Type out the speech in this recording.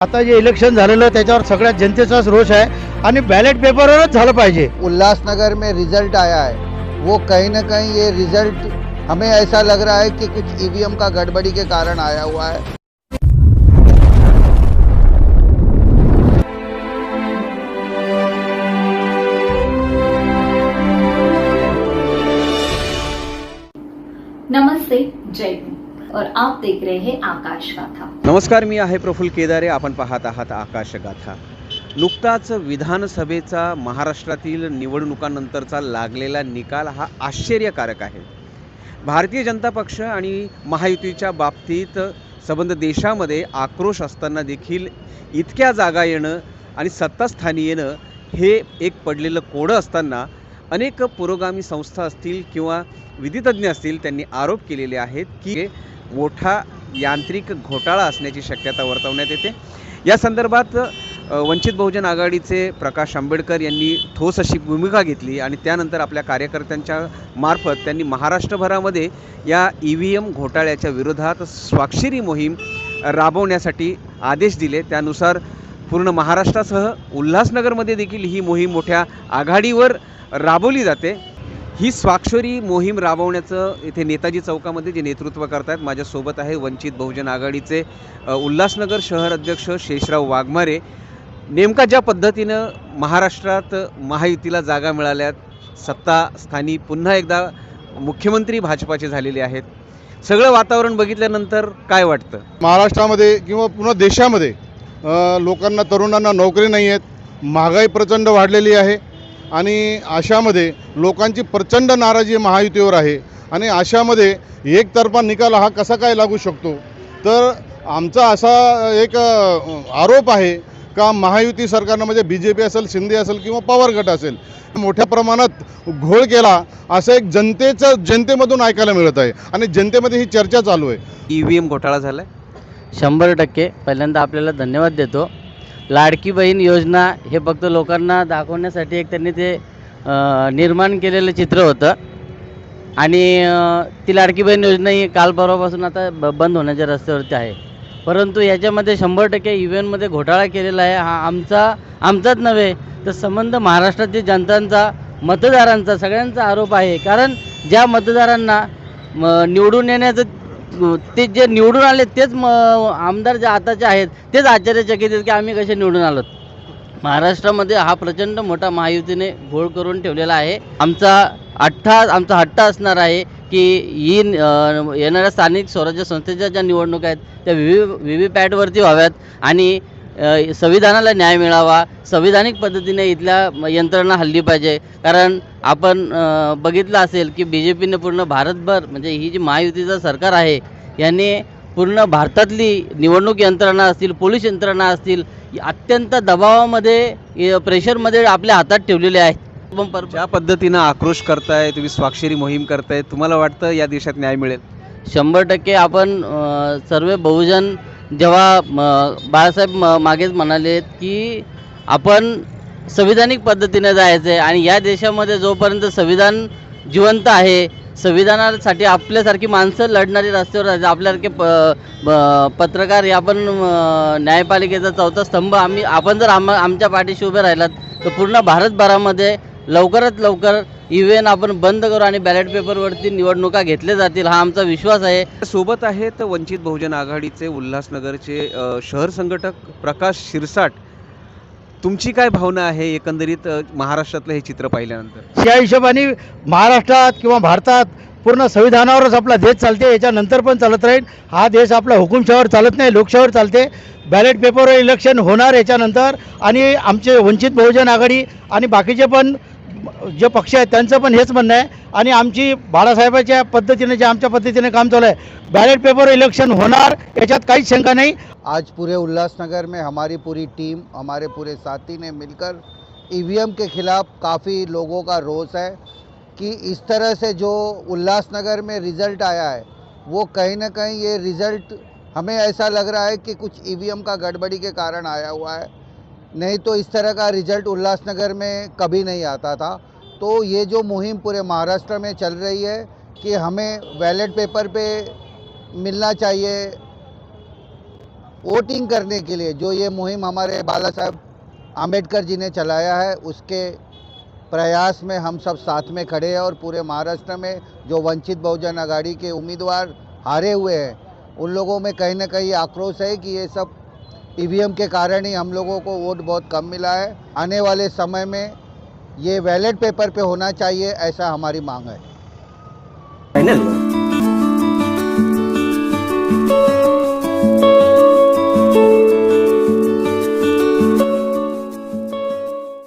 आता जे इलेक्शन झालेलं त्याच्यावर सगळ्या जनतेचाच रोष आहे आणि बॅलेट पेपरवरच झालं पाहिजे. उल्लासनगर में रिजल्ट आया है। वो कहीं ना कहीं ये रिजल्ट हमें ऐसा लग रहा है कि कुछ ईवीएम का गड़बड़ी के कारण आया हुआ है। नमस्ते जय हिंद। और आप देख रहे हैं आकाश गाथा नमस्कार मी आहे प्रफुल केदारे. आपण पाहत आहात आकाशगाथा. नुकताच विधानसभेचा महाराष्ट्रातील निवडणुकांनंतरचा लागलेला निकाल हा आश्चर्यकारक आहे. भारतीय जनता पक्ष आणि महायुतीच्या बाबतीत संबंध देशामध्ये आक्रोश असताना देखील इतक्या जागा येणं आणि सत्तास्थानी येणं हे एक पडलेलं कोडं असताना अनेक पुरोगामी संस्था असतील किंवा विधितज्ञ असतील त्यांनी आरोप केलेले आहेत की मोठा यांत्रिक घोटाळा असण्याची शक्यता वर्तवण्यात येते. या संदर्भात वंचित बहुजन आघाडीचे प्रकाश आंबेडकर यांनी ठोस अशी भूमिका घेतली आणि त्यानंतर आपल्या कार्यकर्त्यांच्या मार्फत त्यांनी महाराष्ट्रभरामध्ये या ई व्ही एम घोटाळ्याच्या विरोधात स्वाक्षरी मोहीम राबवण्यासाठी आदेश दिले. त्यानुसार पूर्ण महाराष्ट्रासह उल्हासनगरमध्ये देखील ही मोहीम मोठ्या आघाडीवर राबवली जाते. ही स्वाक्षरी मोहीम राबवण्याचं इथे नेताजी चौकामध्ये जे नेतृत्व करतायत माझ्यासोबत आहे वंचित बहुजन आघाडीचे उल्हासनगर शहर अध्यक्ष शेषराव वाघमारे. नेमका ज्या पद्धतीनं महाराष्ट्रात महायुतीला जागा मिळाल्यात सत्ता स्थानी पुन्हा एकदा मुख्यमंत्री भाजपाचे झालेले आहेत. सगळं वातावरण बघितल्यानंतर काय वाटतं? महाराष्ट्रामध्ये किंवा पूर्ण देशामध्ये लोकांना तरुणांना नोकरी नाही आहेत महागाई प्रचंड वाढलेली आहे. आणि अशामध्ये लोकांची प्रचंड नाराजी महायुतीवर आहे. आणि अशामध्ये एकतर्फा निकाल हा कसा काय लागू शकतो? तर आमचा असा एक आरोप आहे का महायुती सरकारनं म्हणजे बी जे पी असेल शिंदे असेल किंवा पवार गट असेल मोठ्या प्रमाणात घोळ केला असं एक जनतेचं जनतेमधून ऐकायला मिळत आहे. आणि जनतेमध्ये ही चर्चा चालू आहे. ई व्ही एम घोटाळा झाला शंभर टक्के. पहिल्यांदा आपल्याला धन्यवाद देतो. लाडकी बहीण योजना हे फक्त लोकांना दाखवण्यासाठी एक त्यांनी ते निर्माण केलेलं चित्र होतं. आणि ती लाडकी बहीण योजना ही काल परवापासून आता ब बंद होण्याच्या रस्त्यावरती आहे. परंतु याच्यामध्ये शंभर टक्के इव्हेंटमध्ये घोटाळा केलेला आहे. हा आमचा आमचाच नव्हे तर संबंध महाराष्ट्रातील जनतांचा मतदारांचा सगळ्यांचा आरोप आहे. कारण ज्या मतदारांना म, निवडून येण्याचं ते जे निवडून आले तेच म आमदार जे आताचे आहेत तेच आश्चर्यचकित आहेत की आम्ही कसे निवडून आलोत. महाराष्ट्रामध्ये हा प्रचंड मोठा महायुतीने घोळ करून ठेवलेला आहे. आमचा अठ्ठा आमचा हट्ट असणार आहे की ही येणाऱ्या स्थानिक स्वराज्य संस्थेच्या ज्या निवडणुका आहेत त्या व्ही व्ही व्ही पॅटवरती व्हाव्यात आणि संविधानाला न्याय मिळावा संविधानिक पद्धतीने इथल्या यंत्रणा हल्ली पाहिजे. कारण आपण बघितलं असेल की बी जे पीने पूर्ण भारतभर म्हणजे ही जी महायुतीचं सरकार आहे यांनी पूर्ण भारतातली निवडणूक यंत्रणा असतील पोलीस यंत्रणा असतील अत्यंत दबावामध्ये प्रेशरमध्ये आपल्या हातात ठेवलेले आहेत. ज्या पद्धतीनं आक्रोश करताय तुम्ही स्वाक्षरी मोहीम करताय तुम्हाला वाटतं या देशात न्याय मिळेल? शंभर टक्के आपण सर्व बहुजन जेव्हा बाळासाहेब म, मागेच म्हणाले की आपण संविधानिक पद्धतीने जायचं आहे आणि या देशामध्ये जोपर्यंत संविधान जिवंत आहे संविधानासाठी आपल्यासारखी माणसं लढणारी रस्त्यावर आहेत. आपल्यासारखे प पत्रकार या पण न्यायपालिकेचा चौथा स्तंभ आम्ही आपण जर आम आमच्या पाठीशी उभे राहिलात तर पूर्ण भारतभरामध्ये लवकरात लवकर इव्हेन आपण बंद करू आणि बॅलेट पेपरवरती निवडणुका घेतल्या जातील हा आमचा विश्वास आहे. सोबत आहेत वंचित बहुजन आघाडीचे उल्हासनगरचे शहर संघटक प्रकाश शिरसाट. तुमची काय भावना आहे एकंदरीत महाराष्ट्रातलं हे चित्र पाहिल्यानंतर? त्या हिशोबाने महाराष्ट्रात किंवा भारतात पूर्ण संविधानावरच आपला देश चालते याच्यानंतर पण चालत राहील. हा देश आपला हुकुमशाहीवर चालत नाही लोकशाहीवर चालते. बॅलेट पेपरवर इलेक्शन होणार याच्यानंतर आणि आमचे वंचित बहुजन आघाडी आणि बाकीचे पण जे पक्ष आहेत, त्यांचं पण हेच म्हणणं आहे. आणि आमची बाळासाहेबाच्या पद्धतीने, जे आमच्या पद्धतीने काम चालू आहे बॅलेट पेपर इलेक्शन होणार, याच्यात काहीच शंका नाही. आज पूरे उल्लासनगर में हमारी पूरी टीम हमारे पूरे साथी ने मिलकर ईवीएम के खिलाफ काफ़ी लोगों का रोष है कि इस तरह से जो उल्लासनगर में रिज़ल्ट आया है, वो कहीं ना कहीं ये रिज़ल्ट हमें ऐसा लग रहा है कि कुछ ईवीएम का गड़बड़ी के कारण आया हुआ है। नहीं तो इस तरह का रिज़ल्ट उल्लासनगर में कभी नहीं आता था। तो ये जो मुहिम पूरे महाराष्ट्र में चल रही है कि हमें बैलेट पेपर पे मिलना चाहिए वोटिंग करने के लिए, जो ये मुहिम हमारे बाला साहब आम्बेडकर जी ने चलाया है, उसके प्रयास में हम सब साथ में खड़े हैं और पूरे महाराष्ट्र में जो वंचित बहुजन अघाड़ी के उम्मीदवार हारे हुए हैं, उन लोगों में कहीं ना कहीं आक्रोश है कि ये सब ईवीएम के कारण ही हम लोगों को वोट बहुत कम मिला है। आने वाले समय में ये वैलेट पेपर पे होना चाहिए ऐसा हमारी मांग है। चॅनलवर